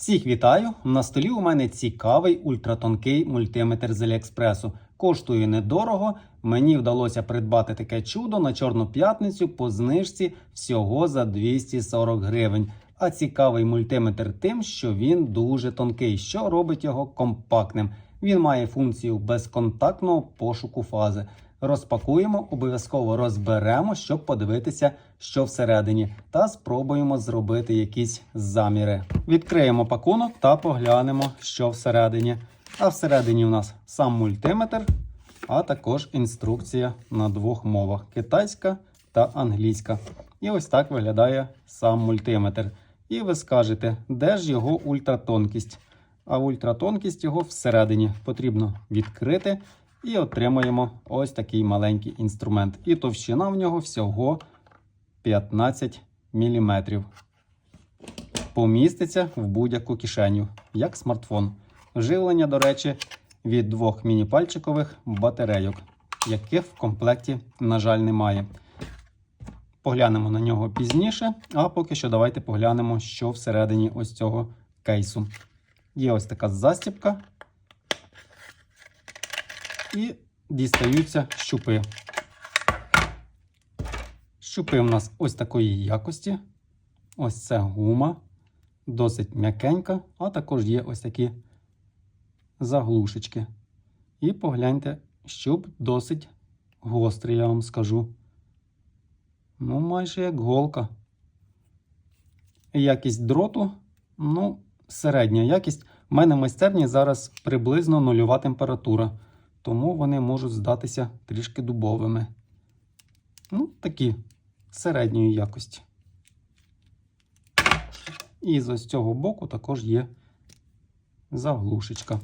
Всіх вітаю! На столі у мене цікавий ультратонкий мультиметр з Аліекспресу. Коштує недорого. Мені вдалося придбати таке чудо на Чорну п'ятницю по знижці всього за 240 гривень. А цікавий мультиметр тим, що він дуже тонкий, що робить його компактним. Він має функцію безконтактного пошуку фази. Розпакуємо, обов'язково розберемо, щоб подивитися, що всередині, та спробуємо зробити якісь заміри. Відкриємо пакунок та поглянемо, що всередині. А всередині у нас сам мультиметр, а також інструкція на двох мовах: китайська та англійська. І ось так виглядає сам мультиметр. І ви скажете, де ж його ультратонкість? А ультратонкість його всередині потрібно відкрити. І отримаємо ось такий маленький інструмент. І товщина в нього всього 15 мм. Поміститься в будь-яку кишеню, як смартфон. Живлення, до речі, від двох міні-пальчикових батарейок, яких в комплекті, на жаль, немає. Поглянемо на нього пізніше, а поки що давайте поглянемо, що всередині ось цього кейсу. Є ось така застібка і дістаються щупи. Щупи у нас ось такої якості. Ось це гума, досить м'якенька, а також є ось такі заглушечки. І погляньте, щуп досить гострий, я вам скажу. Ну, майже як голка. Якість дроту, ну, середня якість. У мене в майстерні зараз приблизно нульова температура тому вони можуть здатися трішки дубовими. Ну, такі середньої якості. І з ось цього боку також є заглушечка.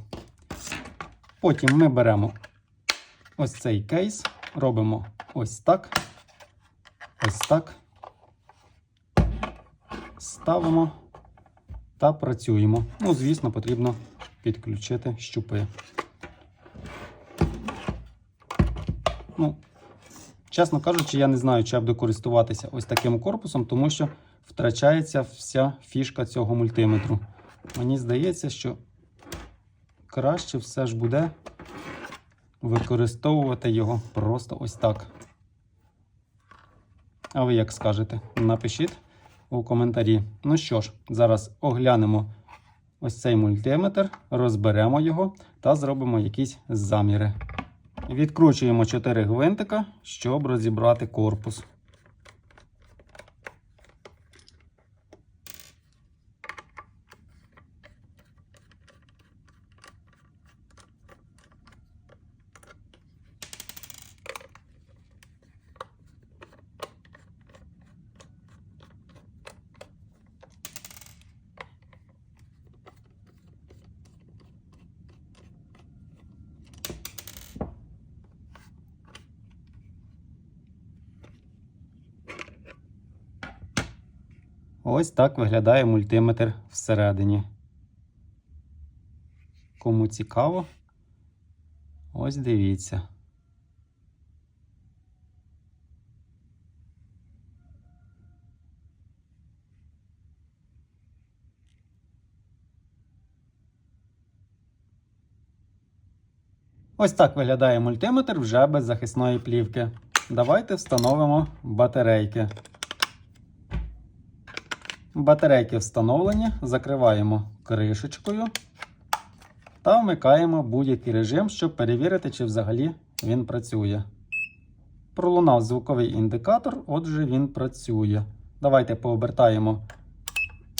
Потім ми беремо ось цей кейс, робимо ось так, ось так, ставимо та працюємо. Ну, звісно, потрібно підключити щупи. Ну, чесно кажучи, я не знаю, чи я буду користуватися ось таким корпусом, тому що втрачається вся фішка цього мультиметру. Мені здається, що краще все ж буде використовувати його просто ось так. А ви як скажете? Напишіть у коментарі. Ну що ж, зараз оглянемо ось цей мультиметр, розберемо його та зробимо якісь заміри. Відкручуємо 4 гвинтика, щоб розібрати корпус. Ось так виглядає мультиметр всередині. Кому цікаво, ось дивіться. Ось так виглядає мультиметр вже без захисної плівки. Давайте встановимо батарейки. Батарейки встановлені, закриваємо кришечкою та вмикаємо будь-який режим, щоб перевірити, чи взагалі він працює. Пролунав звуковий індикатор, отже, він працює. Давайте пообертаємо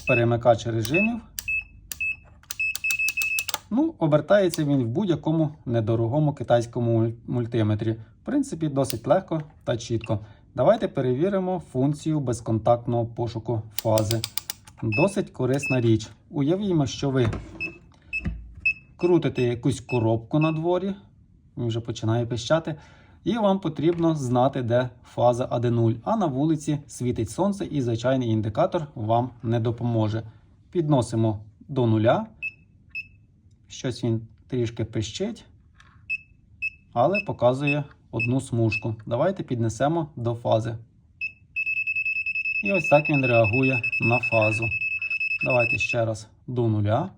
перемикач режимів. Ну, Обертається він в будь-якому недорогому китайському мультиметрі. В принципі, досить легко та чітко. Давайте перевіримо функцію безконтактного пошуку фази. Досить корисна річ. Уявімо, що ви крутите якусь коробку на дворі, він вже починає пищати, і вам потрібно знати, де фаза AD0. А на вулиці світить сонце і звичайний індикатор вам не допоможе. Підносимо до нуля. Щось він трішки пищить, але показує одну смужку. Давайте піднесемо до фази. І ось так він реагує на фазу. Давайте ще раз до нуля.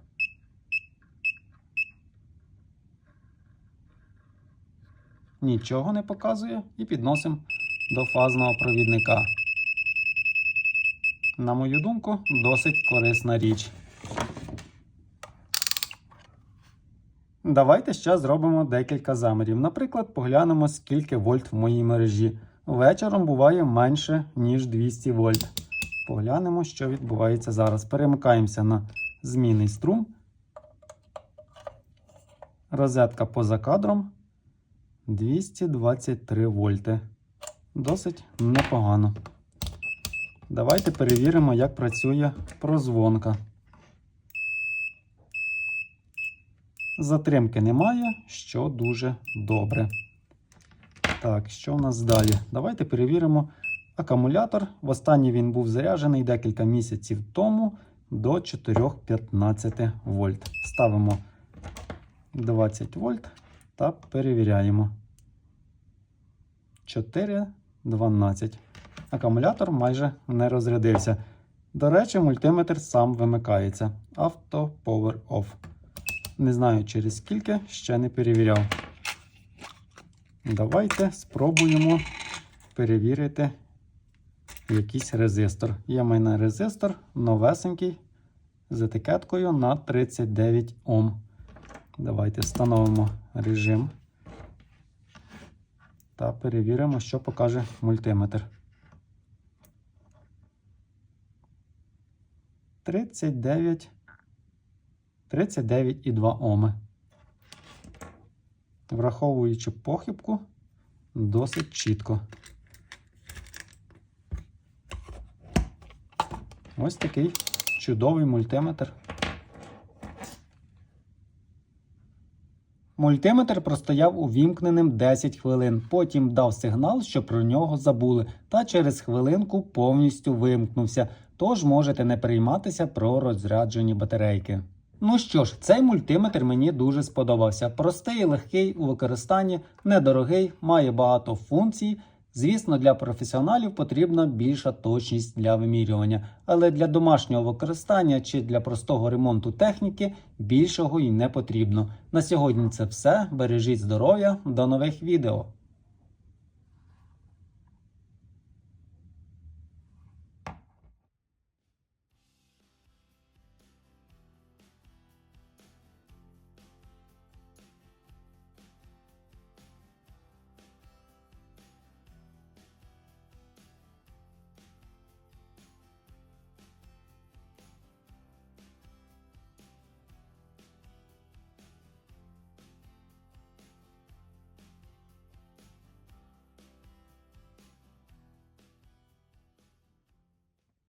Нічого не показує і підносимо до фазного провідника. На мою думку, досить корисна річ. Давайте ще зробимо декілька замірів. Наприклад, поглянемо, скільки вольт в моїй мережі. Вечором буває менше, ніж 200 вольт. Поглянемо, що відбувається зараз. Перемикаємося на змінний струм. Розетка поза кадром 223 вольти. Досить непогано. Давайте перевіримо, як працює прозвонка. Затримки немає, що дуже добре. Так, що у нас далі? Давайте перевіримо акумулятор. Востаннє він був заряджений декілька місяців тому до 4,15 вольт. Ставимо 20 вольт та перевіряємо. 4,12. Акумулятор майже не розрядився. До речі, мультиметр сам вимикається. Auto Power Off. Не знаю через скільки, ще не перевіряв. Давайте спробуємо перевірити якийсь резистор. Є в мене резистор новесенький з етикеткою на 39 Ом. Давайте встановимо режим та перевіримо, що покаже мультиметр. 39 39,2 Оми. Враховуючи похибку, досить чітко. Ось такий чудовий мультиметр. Мультиметр простояв увімкненим 10 хвилин, потім дав сигнал, що про нього забули, та через хвилинку повністю вимкнувся. Тож можете не перейматися про розряджені батарейки. Ну що ж, цей мультиметр мені дуже сподобався. Простий, легкий у використанні, недорогий, має багато функцій. Звісно, для професіоналів потрібна більша точність для вимірювання, але для домашнього використання чи для простого ремонту техніки більшого й не потрібно. На сьогодні це все. Бережіть здоров'я, до нових відео.